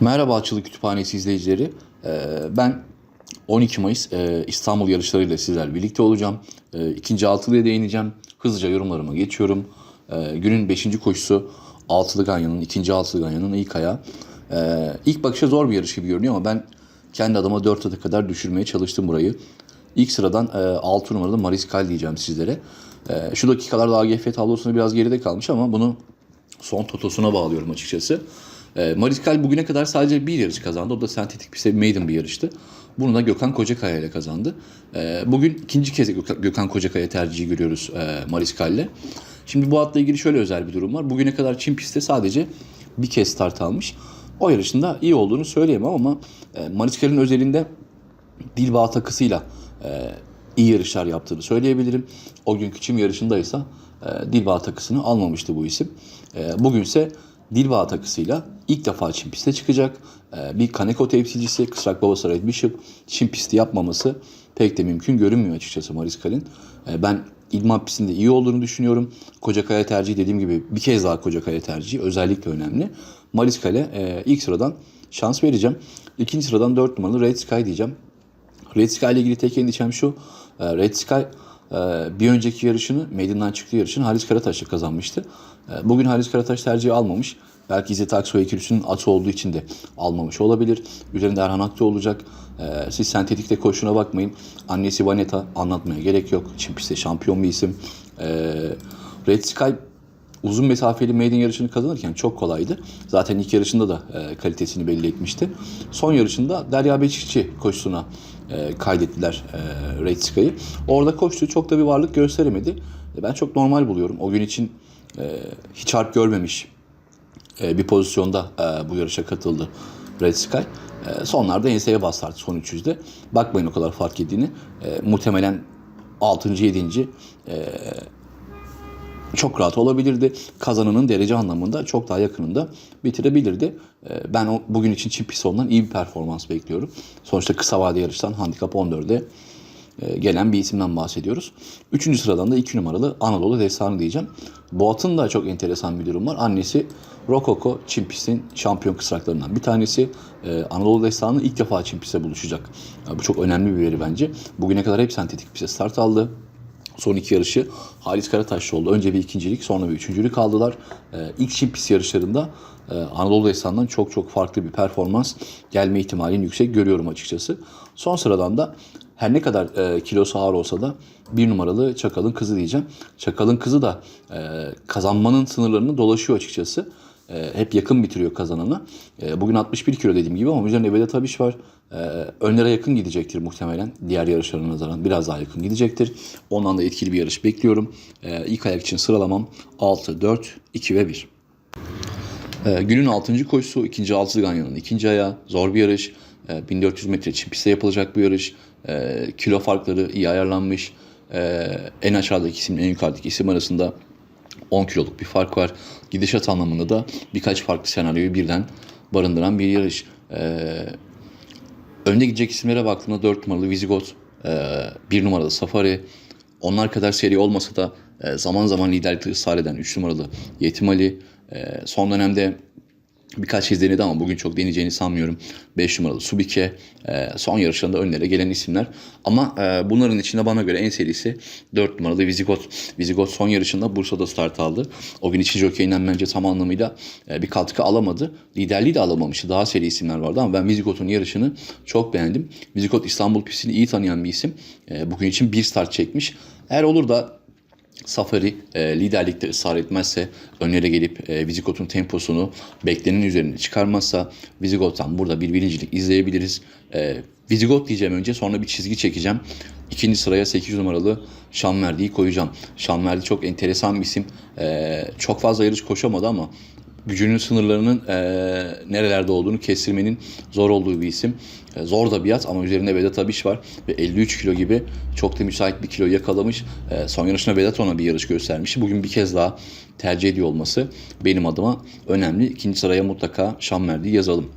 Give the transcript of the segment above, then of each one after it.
Merhaba Açılı Kütüphanesi izleyicileri. Ee, Ben 12 Mayıs e, İstanbul yarışlarıyla sizlerle birlikte olacağım. Ee, İkinci altılıya değineceğim. Hızlıca yorumlarıma geçiyorum. Ee, Günün 5. koşusu altılı ganyanın, ikinci altılı ganyanın ilk ayağı. İlk bakışa zor bir yarış gibi görünüyor ama ben kendi adıma 4 adı kadar düşürmeye çalıştım burayı. İlk sıradan e, 6 numaralı Mariskal diyeceğim sizlere. E, Şu dakikalarda AGF tablosunda biraz geride kalmış ama bunu son totosuna bağlıyorum açıkçası. E, Mariskal bugüne kadar sadece bir yarış kazandı. O da sentetik piste maiden bir yarıştı. Bunu da Gökhan Kocakaya ile kazandı. E, bugün ikinci kez Gök- Gökhan Kocakaya tercihi görüyoruz e, Mariskal'le. Şimdi bu atla ilgili şöyle özel bir durum var. Bugüne kadar Çin pistte sadece bir kez start almış. O yarışında iyi olduğunu söyleyemem ama e, Mariskal'in özelinde Dilbağ takısıyla e, iyi yarışlar yaptığını söyleyebilirim. O günkü çim yarışındaysa e, Dilbağ takısını almamıştı bu isim. E, bugünse Dilbağ takısıyla ilk defa çim piste çıkacak. E, bir Kaneko temsilcisi Kısrak Babası Red Bishop çim pisti yapmaması pek de mümkün görünmüyor açıkçası Mariskal'in. E, ben İdman pistinde iyi olduğunu düşünüyorum. Kocakaya tercihi dediğim gibi bir kez daha Kocakaya tercihi özellikle önemli. Mariskal'e e, ilk sıradan şans vereceğim. İkinci sıradan 4 numaralı Red Sky diyeceğim. Red Sky ile ilgili tek endişem şu. e, Red Sky e, bir önceki yarışını, Maiden'dan çıktığı yarışını Halis Karataş'la kazanmıştı. E, Bugün Halis Karataş tercihi almamış. Belki İzzet Aksoy ikilüsünün atı olduğu için de almamış olabilir. Üzerinde Erhan Akçı olacak. E, Siz sentetikte koşuna bakmayın. Annesi Vaneta anlatmaya gerek yok. Çin pistte şampiyon bir isim. E, Red Sky uzun mesafeli maiden yarışını kazanırken çok kolaydı. Zaten ilk yarışında da e, kalitesini belli etmişti. Son yarışında Derya Beşikçi koşusuna e, kaydettiler e, Red Sky'ı. Orada koştu çok da bir varlık gösteremedi. E, ben çok normal buluyorum. O gün için e, hiç harp görmemiş bir pozisyonda e, bu yarışa katıldı Red Sky. E, sonlarda enseye bastı artık son 300'de. Bakmayın o kadar fark ettiğini. E, muhtemelen 6. 7 çok rahat olabilirdi. Kazananın derece anlamında çok daha yakınında bitirebilirdi. Ben bugün için Çin Pison'dan iyi bir performans bekliyorum. Sonuçta kısa vade yarıştan handikap 14'e e, gelen bir isimden bahsediyoruz. Üçüncü sıradan da 2 numaralı Anadolu Destanı diyeceğim. Bu atın da çok enteresan bir durum var. Annesi Rokoko Çin Pist'in şampiyon kısraklarından bir tanesi. Ee, Anadolu Destanı ilk defa Çin Pist'e buluşacak. Ya bu çok önemli bir veri bence. Bugüne kadar hep sentetik piste start aldı. Son iki yarışı Halis Karataşlı oldu. Önce bir ikincilik sonra bir üçüncülük aldılar. Ee, ilk Çin pist yarışlarında e, Anadolu Destan'dan çok çok farklı bir performans gelme ihtimalini yüksek görüyorum açıkçası. Son sıradan da her ne kadar e, kilosu ağır olsa da bir numaralı Çakal'ın kızı diyeceğim. Çakal'ın kızı da e, kazanmanın sınırlarını dolaşıyor açıkçası. E, hep yakın bitiriyor kazananı. E, bugün 61 kilo dediğim gibi ama üzerinde Vedat Abiş var. E, önlere yakın gidecektir muhtemelen. Diğer yarışlarına nazaran biraz daha yakın gidecektir. Ondan da etkili bir yarış bekliyorum. E, ilk ayak için sıralamam 6, 4, 2 ve 1. E, günün 6. koşusu ikinci altılı ganyanın ikinci ayağı. Zor bir yarış. E, 1400 metre çim pistte yapılacak bir yarış. E, kilo farkları iyi ayarlanmış. E, en aşağıdaki isimle en yukarıdaki isim arasında 10 kiloluk bir fark var. Gidişat anlamında da birkaç farklı senaryoyu birden barındıran bir yarış. Ee, önde gidecek isimlere baktığımda 4 numaralı Visigoth, 1 numaralı Safari, onlar kadar seri olmasa da e, zaman zaman liderlikte ısrar eden 3 numaralı Yetim Ali, e, son dönemde birkaç kez denedi ama bugün çok deneyeceğini sanmıyorum. 5 numaralı Subike, e, son yarışlarında önlere gelen isimler. Ama e, bunların içinde bana göre en serisi 4 numaralı Visigoth. Visigoth son yarışında Bursa'da start aldı. O gün için jokeyinden bence tam anlamıyla e, bir katkı alamadı. Liderliği de alamamıştı. Daha seri isimler vardı ama ben Visigoth'un yarışını çok beğendim. Visigoth İstanbul pistini iyi tanıyan bir isim. Bugün için bir start çekmiş. Eğer olur da Safari e, liderlikte ısrar etmezse önlere gelip e, Vizigot'un temposunu beklenenin üzerine çıkarmazsa Vizigot'tan burada bir birincilik izleyebiliriz. E, Vizigot diyeceğim önce sonra bir çizgi çekeceğim. İkinci sıraya 8 numaralı Şanverdi'yi koyacağım. Şanverdi çok enteresan bir isim. E, çok fazla yarış koşamadı ama gücünün sınırlarının e, nerelerde olduğunu kestirmenin zor olduğu bir isim. E, zor da bir at ama üzerinde Vedat Abiş var ve 53 kilo gibi çok da müsait bir kilo yakalamış. E, son yarışında Vedat ona bir yarış göstermiş. Bugün bir kez daha tercih ediyor olması benim adıma önemli. İkinci sıraya mutlaka Şammerdi'yi yazalım.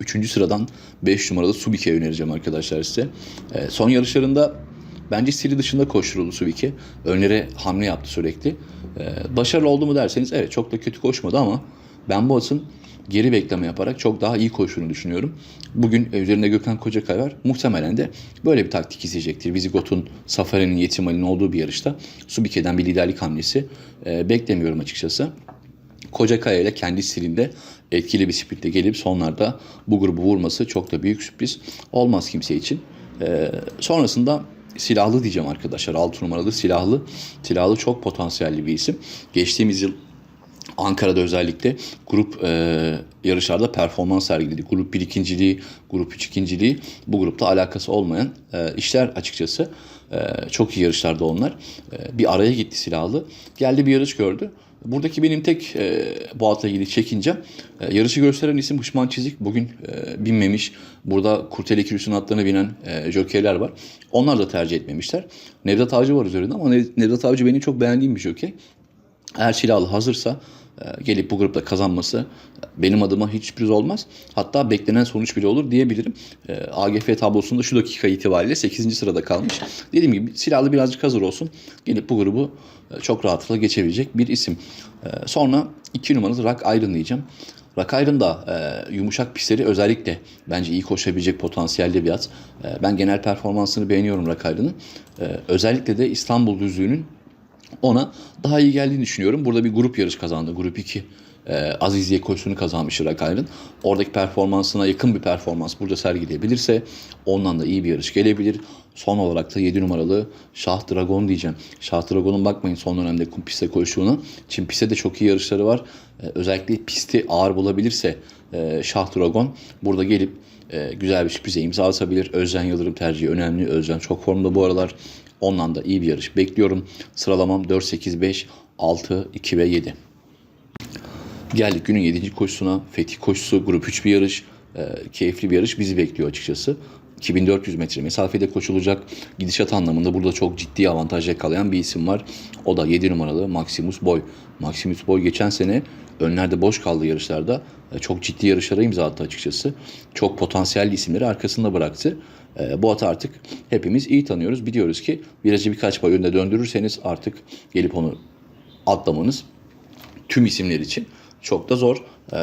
Üçüncü sıradan 5 numaralı Subike önereceğim arkadaşlar size. Ee, son yarışlarında bence stili dışında koşturuldu Subike. Önlere hamle yaptı sürekli. Ee, başarılı oldu mu derseniz evet çok da kötü koşmadı ama ben bu atın geri bekleme yaparak çok daha iyi koştuğunu düşünüyorum. Bugün üzerinde Gökhan Kocakay var. Muhtemelen de böyle bir taktik izleyecektir. Vizigot'un, Safari'nin, Yetimali'nin olduğu bir yarışta Subike'den bir liderlik hamlesi e, beklemiyorum açıkçası. Kocakaya ile kendi stilinde etkili bir sprintle gelip sonlarda bu grubu vurması çok da büyük sürpriz olmaz kimse için. Ee, sonrasında silahlı diyeceğim arkadaşlar. 6 numaralı silahlı. Silahlı çok potansiyelli bir isim. Geçtiğimiz yıl Ankara'da özellikle grup e, yarışlarda performans sergiledi. Grup 1 ikinciliği, grup 3 ikinciliği bu grupta alakası olmayan e, işler açıkçası. E, çok iyi yarışlarda onlar. E, bir araya gitti silahlı. Geldi bir yarış gördü. Buradaki benim tek e, bu atla ilgili çekince e, yarışı gösteren isim Hışman Çizik. Bugün e, binmemiş. Burada Kurteli Kürüs'ün atlarına binen e, jokeyler var. Onlar da tercih etmemişler. Nevzat Avcı var üzerinde ama Nev- Nevzat Avcı benim çok beğendiğim bir jokey. Eğer silahlı hazırsa gelip bu grupta kazanması e, benim adıma hiç sürpriz olmaz. Hatta beklenen sonuç bile olur diyebilirim. E, AGF tablosunda şu dakika itibariyle 8. sırada kalmış. Dediğim gibi silahlı birazcık hazır olsun. Gelip bu grubu e, çok rahatlıkla geçebilecek bir isim. E, Sonra 2 numaralı Rock Iron diyeceğim. Rock Iron da e, yumuşak pistleri özellikle bence iyi koşabilecek potansiyelde bir at. E, ben genel performansını beğeniyorum Rock Iron'ın. E, özellikle de İstanbul düzlüğünün ona daha iyi geldiğini düşünüyorum. Burada bir grup yarış kazandı. Grup 2 e, Aziziye koşusunu kazanmış Rakayr'ın. Oradaki performansına yakın bir performans burada sergileyebilirse ondan da iyi bir yarış gelebilir. Son olarak da 7 numaralı Şah Dragon diyeceğim. Şah Dragon'un bakmayın son dönemde kum pistte koştuğuna. Çin pistte de çok iyi yarışları var. E, özellikle pisti ağır bulabilirse e, Şah Dragon burada gelip e, güzel bir sürprize imza atabilir. Özcan Yıldırım tercihi önemli. Özcan çok formda bu aralar. Ondan da iyi bir yarış bekliyorum. Sıralamam 4, 8, 5, 6, 2 ve 7. Geldik günün 7. koşusuna. Fetih koşusu grup 3 bir yarış. Ee, keyifli bir yarış bizi bekliyor açıkçası. 2400 metre mesafede koşulacak. Gidişat anlamında burada çok ciddi avantaj yakalayan bir isim var. O da 7 numaralı Maximus Boy. Maximus Boy geçen sene önlerde boş kaldığı yarışlarda e, çok ciddi yarışlara imza attı açıkçası. Çok potansiyelli isimleri arkasında bıraktı. E, bu atı artık hepimiz iyi tanıyoruz. Biliyoruz ki virajı birkaç pay önde döndürürseniz artık gelip onu atlamanız tüm isimler için çok da zor. Ee,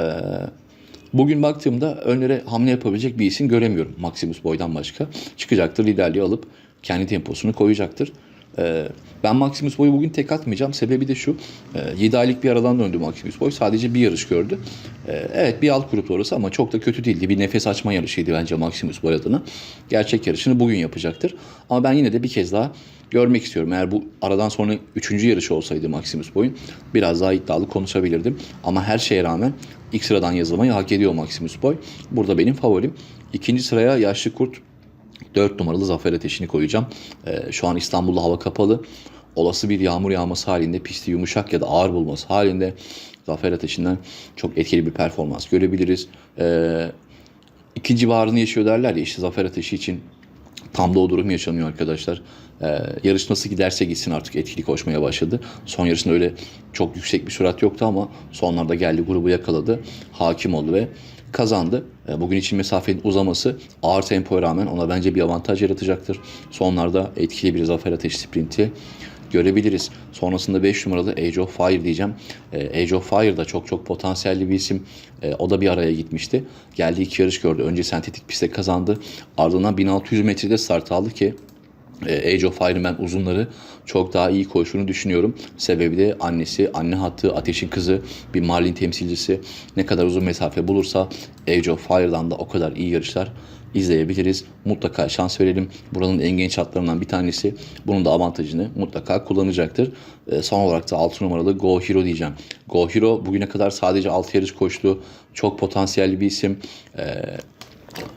bugün baktığımda önlere hamle yapabilecek bir isim göremiyorum Maximus Boy'dan başka. Çıkacaktır liderliği alıp kendi temposunu koyacaktır. Ee, ben Maximus Boy'u bugün tek atmayacağım. Sebebi de şu. E, 7 aylık bir aradan döndü Maximus Boy. Sadece bir yarış gördü. Ee, evet bir alt grupta orası ama çok da kötü değildi. Bir nefes açma yarışıydı bence Maximus Boy adına. Gerçek yarışını bugün yapacaktır. Ama ben yine de bir kez daha görmek istiyorum. Eğer bu aradan sonra üçüncü yarışı olsaydı Maximus Boy'un biraz daha iddialı konuşabilirdim. Ama her şeye rağmen ilk sıradan yazılmayı hak ediyor Maximus Boy. Burada benim favorim. İkinci sıraya Yaşlı Kurt 4 numaralı Zafer Ateşi'ni koyacağım. Ee, şu an İstanbul'da hava kapalı. Olası bir yağmur yağması halinde pisti yumuşak ya da ağır bulması halinde Zafer Ateşi'nden çok etkili bir performans görebiliriz. Ee, ikinci baharını yaşıyor derler ya işte Zafer Ateşi için tam da o durum yaşanıyor arkadaşlar. Ee, yarış nasıl giderse gitsin artık etkili koşmaya başladı. Son yarışında öyle çok yüksek bir sürat yoktu ama sonlarda geldi grubu yakaladı. Hakim oldu ve kazandı. Ee, bugün için mesafenin uzaması ağır tempoya rağmen ona bence bir avantaj yaratacaktır. Sonlarda etkili bir zafer ateşi sprinti görebiliriz. Sonrasında 5 numaralı Age of Fire diyeceğim. Ee, Age of Fire da çok çok potansiyelli bir isim. Ee, o da bir araya gitmişti. Geldi iki yarış gördü. Önce sentetik pistte kazandı. Ardından 1600 metrede start aldı ki e, Age of Fire'ın uzunları çok daha iyi koştuğunu düşünüyorum. Sebebi de annesi, anne hattı, ateşin kızı, bir Marlin temsilcisi. Ne kadar uzun mesafe bulursa Age of Fire'dan da o kadar iyi yarışlar izleyebiliriz. Mutlaka şans verelim. Buranın en genç hatlarından bir tanesi. Bunun da avantajını mutlaka kullanacaktır. E, son olarak da 6 numaralı Go Hero diyeceğim. Go Hero bugüne kadar sadece 6 yarış koştu. Çok potansiyelli bir isim. E,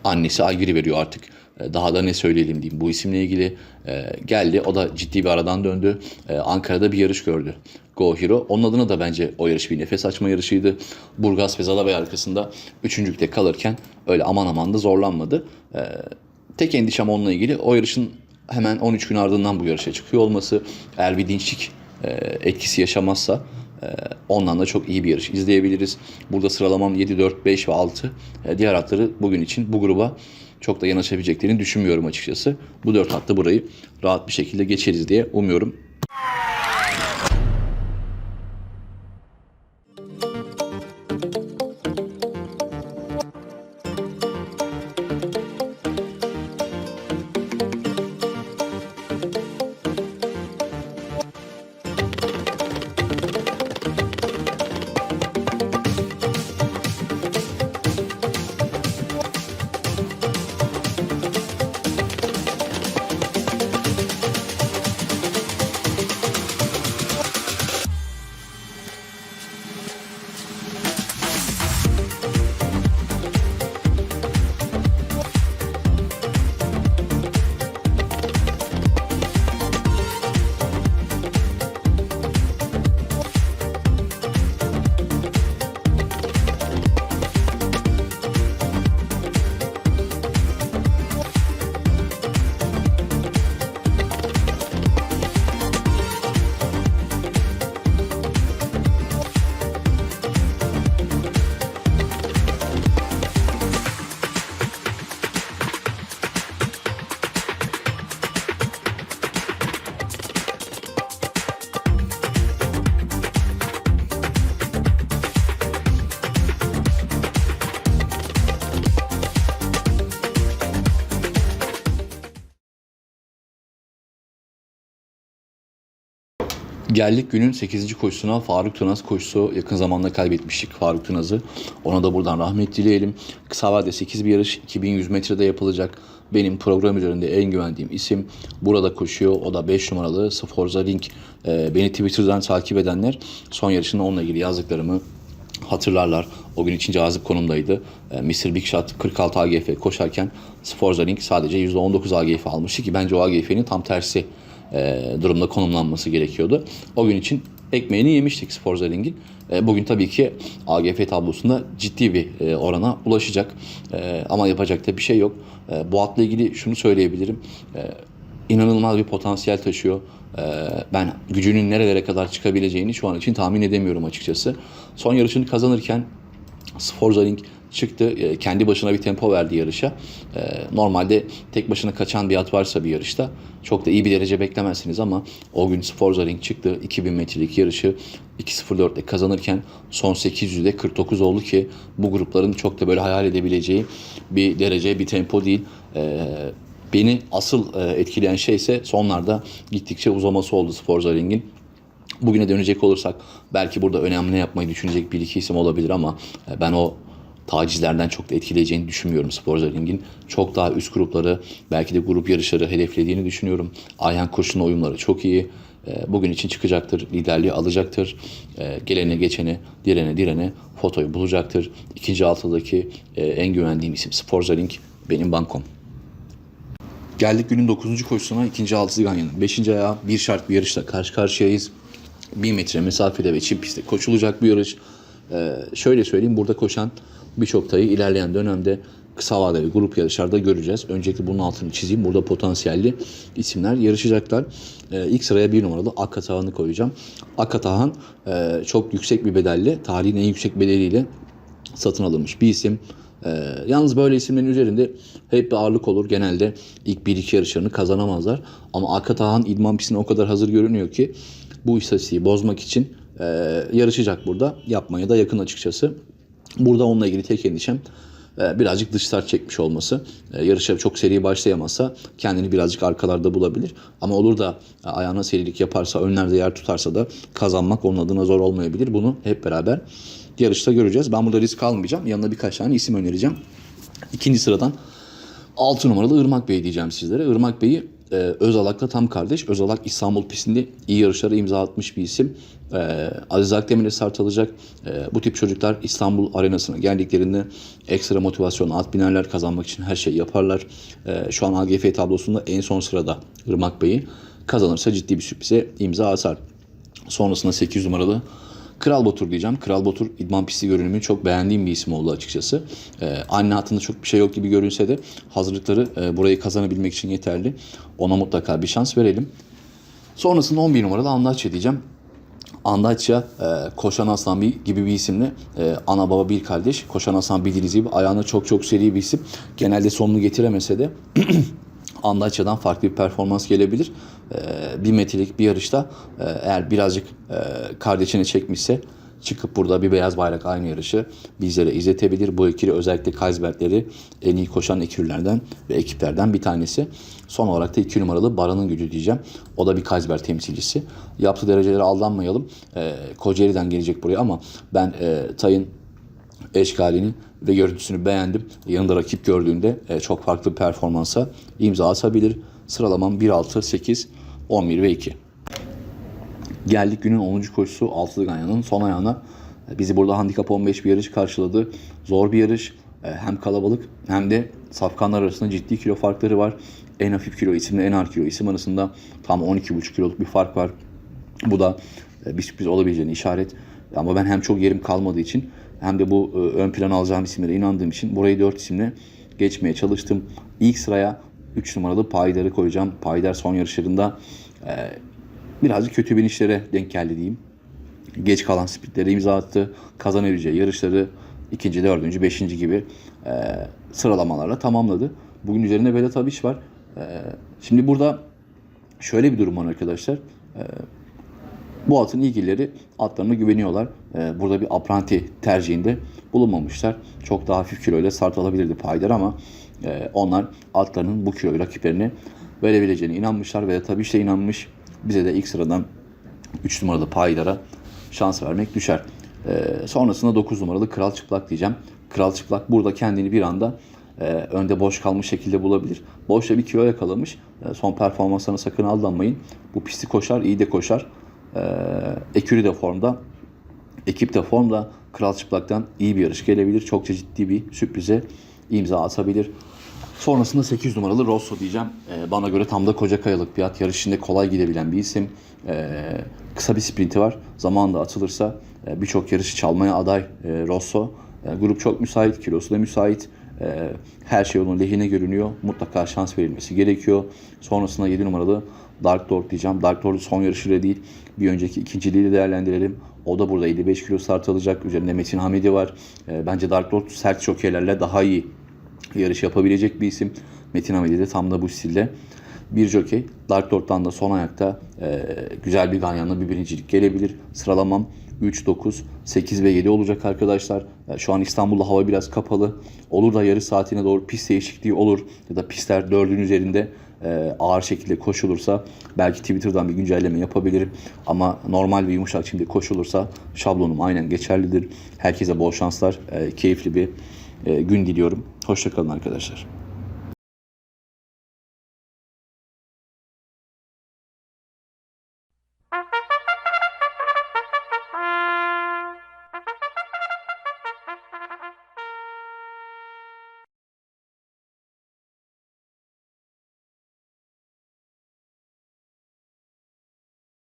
annesi aygırı veriyor artık. E, Daha da ne söyleyelim diyeyim bu isimle ilgili. E, geldi o da ciddi bir aradan döndü. E, Ankara'da bir yarış gördü. Go Hero. Onun adına da bence o yarış bir nefes açma yarışıydı. Burgaz ve Zalabay arkasında üçüncülükte kalırken öyle aman aman da zorlanmadı. E, tek endişem onunla ilgili o yarışın hemen 13 gün ardından bu yarışa çıkıyor olması. Eğer bir dinçlik e, etkisi yaşamazsa e, ondan da çok iyi bir yarış izleyebiliriz. Burada sıralamam 7, 4, 5 ve 6. E, diğer atları bugün için bu gruba çok da yanaşabileceklerini düşünmüyorum açıkçası. Bu dört hatta burayı rahat bir şekilde geçeriz diye umuyorum. Geldik günün 8. koşusuna Faruk Tınaz koşusu yakın zamanda kaybetmiştik Faruk Tınaz'ı. Ona da buradan rahmet dileyelim. Kısa vadede 8 bir yarış 2100 metrede yapılacak. Benim program üzerinde en güvendiğim isim burada koşuyor. O da 5 numaralı Sforza Ring. Ee, beni Twitter'dan takip edenler son yarışında onunla ilgili yazdıklarımı hatırlarlar. O gün için cazip konumdaydı. Ee, Mr. Big Shot 46 AGF koşarken Sforza Ring sadece %19 AGF almıştı ki bence o AGF'nin tam tersi e, durumda konumlanması gerekiyordu. O gün için ekmeğini yemiştik Sporza Ring'in. E, bugün tabii ki AGF tablosunda ciddi bir e, orana ulaşacak. E, ama yapacak da bir şey yok. E, bu atla ilgili şunu söyleyebilirim. E, inanılmaz bir potansiyel taşıyor. E, ben gücünün nerelere kadar çıkabileceğini şu an için tahmin edemiyorum açıkçası. Son yarışını kazanırken Sforza Ring çıktı. E, Kendi başına bir tempo verdi yarışa. E, Normalde tek başına kaçan bir at varsa bir yarışta çok da iyi bir derece beklemezsiniz ama o gün Sforza Ring çıktı. 2000 metrelik yarışı 2.04'te kazanırken son 800'de 49 oldu ki bu grupların çok da böyle hayal edebileceği bir derece, bir tempo değil. E, Beni asıl etkileyen şey ise sonlarda gittikçe uzaması oldu Sforza Ring'in. Bugüne dönecek olursak belki burada önemli ne yapmayı düşünecek bir iki isim olabilir ama ben o tacizlerden çok da etkileyeceğini düşünmüyorum Sporza Ring'in. Çok daha üst grupları belki de grup yarışları hedeflediğini düşünüyorum. Ayhan Koç'un oyunları çok iyi. E, Bugün için çıkacaktır, liderliği alacaktır. E, Gelene geçene, direne direne fotoyu bulacaktır. İkinci altıdaki e, en güvendiğim isim Sporza Ring benim bankom. Geldik günün 9. koşusuna ikinci altı Ganyan'ın 5. ayağı bir şart bir yarışla karşı karşıyayız. 1 metre mesafede ve çim pistte koşulacak bir yarış. Ee, şöyle söyleyeyim burada koşan birçok tayı ilerleyen dönemde kısa vadeli grup yarışlarda göreceğiz. Öncelikle bunun altını çizeyim. Burada potansiyelli isimler yarışacaklar. Ee, ilk sıraya bir numaralı Akatahan'ı koyacağım. Akatahan e, çok yüksek bir bedelle, tarihin en yüksek bedeliyle satın alınmış bir isim. Ee, yalnız böyle isimlerin üzerinde hep bir ağırlık olur. Genelde ilk 1-2 yarışlarını kazanamazlar. Ama Akatahan idman pistine o kadar hazır görünüyor ki bu istatistiği bozmak için e, yarışacak burada. Yapmaya da yakın açıkçası. Burada onunla ilgili tek endişem e, birazcık dış start çekmiş olması. E, yarışa çok seri başlayamazsa kendini birazcık arkalarda bulabilir. Ama olur da e, ayağına serilik yaparsa, önlerde yer tutarsa da kazanmak onun adına zor olmayabilir. Bunu hep beraber yarışta göreceğiz. Ben burada risk almayacağım. Yanına birkaç tane isim önereceğim. İkinci sıradan 6 numaralı Irmak Bey diyeceğim sizlere. Irmak Bey'i e, Özalak'la tam kardeş. Özalak İstanbul pistinde iyi yarışlara imza atmış bir isim. E, Aziz Akdemir'e start alacak. E, bu tip çocuklar İstanbul arenasına geldiklerinde ekstra motivasyon at binerler kazanmak için her şeyi yaparlar. E, şu an AGF tablosunda en son sırada Irmak Bey'i kazanırsa ciddi bir sürprize imza atar. Sonrasında 8 numaralı Kral Batur diyeceğim. Kral Batur idman pisti görünümü çok beğendiğim bir isim oldu açıkçası. Ee, anne hatında çok bir şey yok gibi görünse de hazırlıkları e, burayı kazanabilmek için yeterli. Ona mutlaka bir şans verelim. Sonrasında 11 numaralı Andaçya diyeceğim. Andaçya e, Koşan Aslan bir, gibi bir isimle e, ana baba bir kardeş. Koşan Aslan bildiğiniz gibi ayağına çok çok seri bir isim. Genelde sonunu getiremese de Andaçya'dan farklı bir performans gelebilir. E, bir metrelik bir yarışta e, eğer birazcık e, kardeşini çekmişse çıkıp burada bir beyaz bayrak aynı yarışı bizlere izletebilir. Bu ikili özellikle Kaysbergleri en iyi koşan ekürlerden ve ekiplerden bir tanesi. Son olarak da 2 numaralı Baran'ın gücü diyeceğim. O da bir Kaysberg temsilcisi. Yaptığı derecelere aldanmayalım. Ee, Kocaeli'den gelecek buraya ama ben e, Tay'ın eşkalini ve görüntüsünü beğendim. Yanında rakip gördüğünde e, çok farklı bir performansa imza atabilir. Sıralamam 1-6, 8, 11 ve 2. Geldik günün 10. koşusu Altılı Ganyan'ın son ayağına. E, Bizi burada handikap 15 bir yarış karşıladı. Zor bir yarış. E, Hem kalabalık hem de safkanlar arasında ciddi kilo farkları var. En hafif kilo isimle en ağır kilo isim arasında tam 12,5 kiloluk bir fark var. Bu da e, bir sürpriz olabileceğini işaret. Ama ben hem çok yerim kalmadığı için hem de bu ön plan alacağım isimlere inandığım için burayı 4 isimle geçmeye çalıştım. İlk sıraya 3 numaralı Paydar'ı koyacağım. Paydar son yarışlarında e, birazcık kötü binişlere denk geldi diyeyim. Geç kalan splitlere imza attı. Kazanabileceği yarışları ikinci, dördüncü, beşinci gibi e, sıralamalarla tamamladı. Bugün üzerinde Vedat Abiş var. E, şimdi burada şöyle bir durum var arkadaşlar. E, bu atın ilgilileri atlarına güveniyorlar. Ee, burada bir apranti tercihinde bulunmamışlar. Çok daha hafif kiloyla start alabilirdi Paydar ama e, onlar atlarının bu kiloyu rakiplerine verebileceğine inanmışlar ve tabii işte inanmış. Bize de ilk sıradan 3 numaralı Paydar'a şans vermek düşer. Ee, sonrasında 9 numaralı Kral Çıplak diyeceğim. Kral Çıplak burada kendini bir anda e, önde boş kalmış şekilde bulabilir. Boşta bir kilo yakalamış. E, son performanslarına sakın aldanmayın. Bu pisti koşar, iyi de koşar. E, Ekürü de formda. Ekip de formda. Kral Çıplak'tan iyi bir yarış gelebilir. Çokça ciddi bir sürprize imza atabilir. Sonrasında 8 numaralı Rosso diyeceğim. Ee, bana göre tam da koca kayalık bir at. Yarış içinde kolay gidebilen bir isim. Ee, kısa bir sprinti var. Zamanında atılırsa e, birçok yarışı çalmaya aday e, Rosso. E, grup çok müsait, kilosu da müsait. E, her şey onun lehine görünüyor. Mutlaka şans verilmesi gerekiyor. Sonrasında 7 numaralı Dark Lord diyeceğim. Dark Lord'un son yarışıyla değil, bir önceki ikinciliği de değerlendirelim. O da burada 55 kilo start alacak. Üzerinde Metin Hamidi var. E, bence Dark Lord sert şokeylerle daha iyi yarış yapabilecek bir isim. Metin Hamidi de tam da bu stilde bir jokey. Dark Lord'dan da son ayakta e, güzel bir ganyanla bir birincilik gelebilir. Sıralamam 3, 9, 8 ve 7 olacak arkadaşlar. E, şu an İstanbul'da hava biraz kapalı. Olur da yarış saatine doğru pist değişikliği olur. Ya da pistler 4'ün üzerinde e, ağır şekilde koşulursa belki Twitter'dan bir güncelleme yapabilirim. Ama normal ve yumuşak şimdi koşulursa şablonum aynen geçerlidir. Herkese bol şanslar. E, keyifli bir gün diliyorum. Hoşçakalın arkadaşlar.